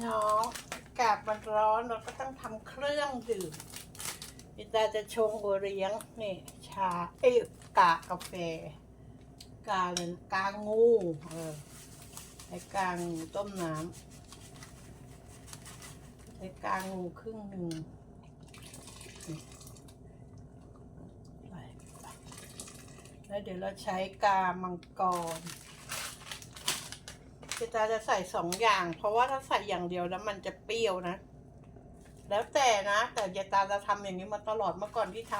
เนาะอากาศมันร้อนเราก็ต้องทำเครื่องดื่มนิตาจะชงโอเลี้ยงนี่ชาเอ้กากาแฟ กาเลยกางูเออไอ้กางูต้มน้ำไอ้กางูครึ่งหนึ่งแล้วเดี๋ยวเราใช้กามังกร เจตาจะใส่สองอย่าง เพราะว่าถ้าใส่อย่างเดียวแล้วมันจะเปรี้ยวนะ แล้วแต่นะ แต่เจตาจะทำอย่างนี้มาตลอดเมื่อก่อนที่ท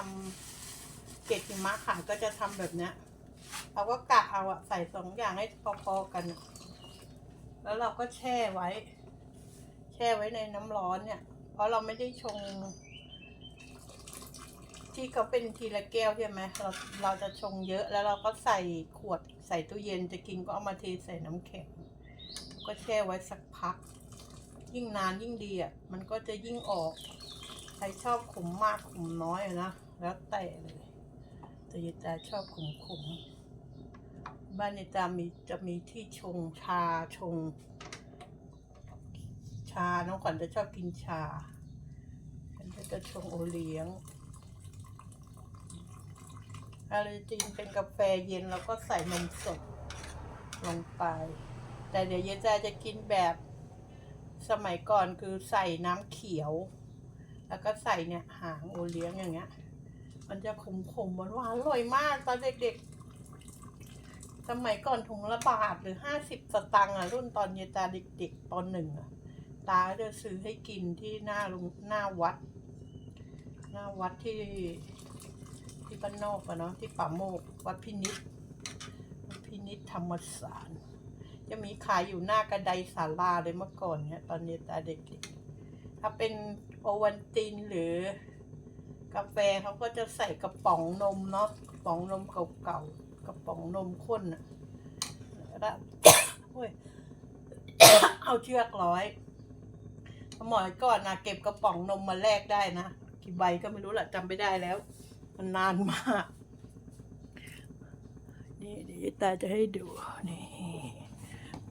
ำเกล็ดหิมะขายก็จะทำแบบเนี้ยเราก็กะเอาอะใส่สองอย่างให้พอๆกัน แล้วเราก็แช่ไว้ แช่ไว้ในน้ำร้อนเนี่ย เพราะเราไม่ได้ชง ที่เขาเป็นทีละแก้วใช่ไหมเราเราจะชงเยอะแล้วเราก็ใส่ขวดใส่ตู้เย็นจะกินก็เอามาเทใส่น้ำแข็ง ก็แช่ไว้สักพัก ยิ่งนานยิ่งดีอะ มันก็จะยิ่งออก ใครชอบขมมากขมน้อยนะ แล้วแต่เลยแต่ยายตาชอบขมขมบ้านยายตามีจะมีที่ชงชาชง ชา น้องขวัญจะชอบกินชาฉันก็จะชงโอเลี้ยงอะไรจริงเป็นกาแฟเย็นแล้วก็ใส่นมสดลงไป แต่เดี๋ยวยายจาจะกินแบบสมัยก่อนคือใส่น้ำเขียว แล้วก็ใส่เนี่ยหางโอเลี้ยงอย่างเงี้ย มันจะขมขมหวานหวานอร่อยมากตอนเด็กๆ สมัยก่อนถุงละบาทหรือห้าสิบสตังค์อะรุ่นตอนเยายตาเด็กๆตอนหนึ่งอะ ตาจะซื้อให้กินที่หน้าลุงหน้าวัด หน้าวัดที่ที่บ้านนอกอะเนาะที่ป่าโมกวัดพินิษวัดพินิษธรรมศาร จะมีขายอยู่หน้ากระไดศาลาเลยเมื่อก่อนเนี่ยตอนเยตาเด็กๆถ้าเป็นโอวันตินหรือกาแฟเขาก็จะใส่กระป๋องนมเนาะกระป๋องนมเก่าๆกระป๋องนมข้นอะแล้วโอ้ยเอาเชือกร้อยสมัยก่อนนะเก็บกระป๋องนมมาแลกได้นะกี่ใบก็ไม่รู้แหละจำไม่ได้แล้ว มันนานมาก นี่เดี๋ยวตาจะให้ดูนี่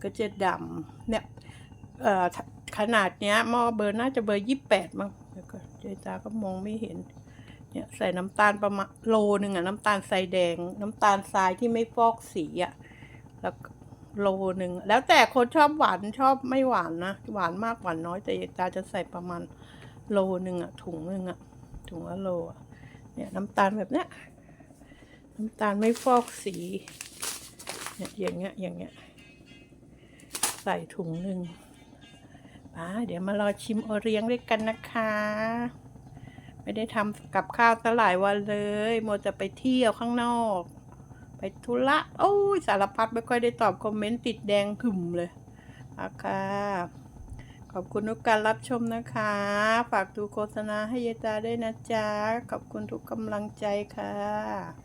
ก็จะดำเนี่ยขนาดเนี้ยหม้อเบอร์น่าจะเบอร์ยี่แปดมั้งแล้วก็เจตาก็มองไม่เห็น เนี่ยใส่น้ำตาลประมาณโลหนึ่งอะน้ำตาลทรายแดง น้ำตาลทรายที่ไม่ฟอกสีอะแล้วโลหนึ่งแล้วแต่คนชอบหวานชอบไม่หวานนะหวานมากหวานน้อยแต่เจตาจะใส่ประมาณโลหนึ่งอะถุงหนึ่งอะถุงละโลอะเนี่ยน้ำตาลแบบเนี้ยน้ำตาลไม่ฟอกสีเนี่ยอย่างเงี้ยอย่างเงี้ย ใส่ถุงหนึ่งมาเดี๋ยวมารอชิมโอเลี้ยงด้วยกันนะคะ ไม่ได้ทำกับข้าวสลายวันเลยโมจะไปเที่ยวข้างนอก ไปธุระโอ้ยสารพัดไม่ค่อยได้ตอบคอมเมนต์ติดแดงขึ้มเลยอะค่ะขอบคุณทุกการรับชมนะคะ ฝากดูโฆษณาให้ยายตาด้วยนะจ๊ะ ขอบคุณทุกกำลังใจค่ะ